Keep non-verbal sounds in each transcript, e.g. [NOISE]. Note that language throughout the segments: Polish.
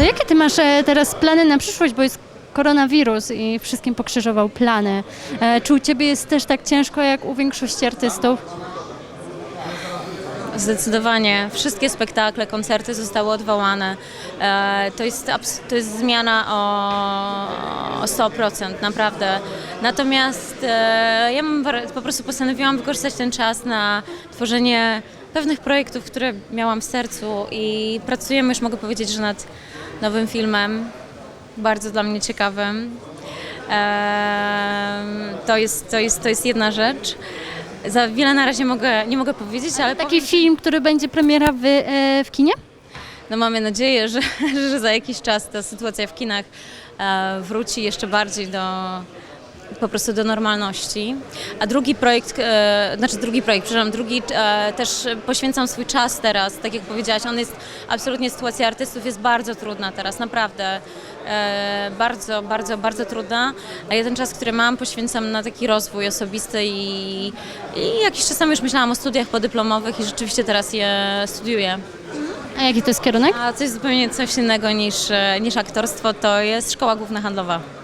To jakie ty masz e, teraz plany na przyszłość, bo jest koronawirus i wszystkim pokrzyżował plany. E, Czy u ciebie jest też tak ciężko jak u większości artystów? Zdecydowanie. Wszystkie spektakle, koncerty zostały odwołane. E, To jest, to jest zmiana o, o 100%, naprawdę. Natomiast ja po prostu postanowiłam wykorzystać ten czas na tworzenie pewnych projektów, które miałam w sercu i pracujemy, już mogę powiedzieć, że nad nowym filmem, bardzo dla mnie ciekawym. Em, To jest, to jest, to jest jedna rzecz. Za wiele na razie mogę, nie mogę powiedzieć, ale Taki film, który będzie premiera w, e, w kinie? no mamy nadzieję, że, [LAUGHS] że za jakiś czas ta sytuacja w kinach e, wróci jeszcze bardziej do po prostu do normalności. A drugi projekt, e, znaczy drugi projekt, przepraszam, drugi e, też poświęcam swój czas teraz, tak jak powiedziałaś, on jest absolutnie sytuacja artystów jest bardzo trudna teraz, naprawdę. E, bardzo, bardzo, bardzo trudna, a ja ten czas, który mam, poświęcam na taki rozwój osobisty i, i jakiś czas temu już myślałam o studiach podyplomowych i rzeczywiście teraz je studiuję. A jaki to jest kierunek? A coś zupełnie coś innego niż, niż aktorstwo to jest szkoła główna handlowa.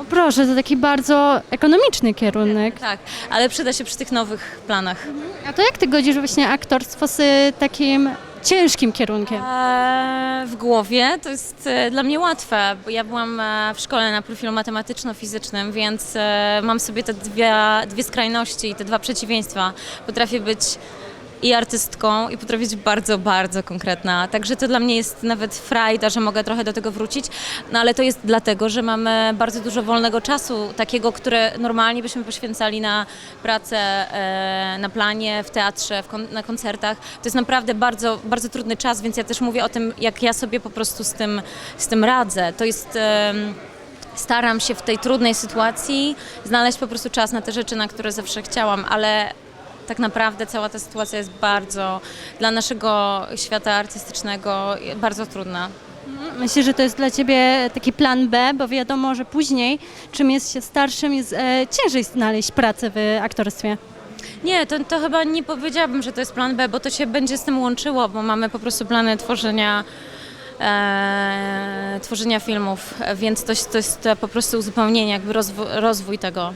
O proszę, to taki bardzo ekonomiczny kierunek. Tak, ale przyda się przy tych nowych planach. A to jak ty godzisz właśnie aktorstwo z e, takim ciężkim kierunkiem? Eee, w głowie to jest e, dla mnie łatwe, bo ja byłam e, w szkole na profilu matematyczno-fizycznym, więc e, mam sobie te dwie, dwie skrajności, te dwa przeciwieństwa. Potrafię być i artystką i potrafię być bardzo, bardzo konkretna. Także to dla mnie jest nawet frajda, że mogę trochę do tego wrócić, no ale to jest dlatego, że mamy bardzo dużo wolnego czasu, takiego, które normalnie byśmy poświęcali na pracę e, na planie, w teatrze, w kon- na koncertach. To jest naprawdę bardzo, bardzo trudny czas, więc ja też mówię o tym, jak ja sobie po prostu z tym, z tym radzę. To jest... em, Staram się w tej trudnej sytuacji znaleźć po prostu czas na te rzeczy, na które zawsze chciałam, ale tak naprawdę cała ta sytuacja jest bardzo dla naszego świata artystycznego bardzo trudna. Myślę, że to jest dla ciebie taki plan B, bo wiadomo, że później, czym jest się starszym, jest e, ciężej znaleźć pracę w aktorstwie. Nie, to, to chyba nie powiedziałabym, że to jest plan B, bo to się będzie z tym łączyło, bo mamy po prostu plany tworzenia, e, tworzenia filmów, więc to, jest- to jest po prostu uzupełnienie, jakby rozwój, rozwój tego.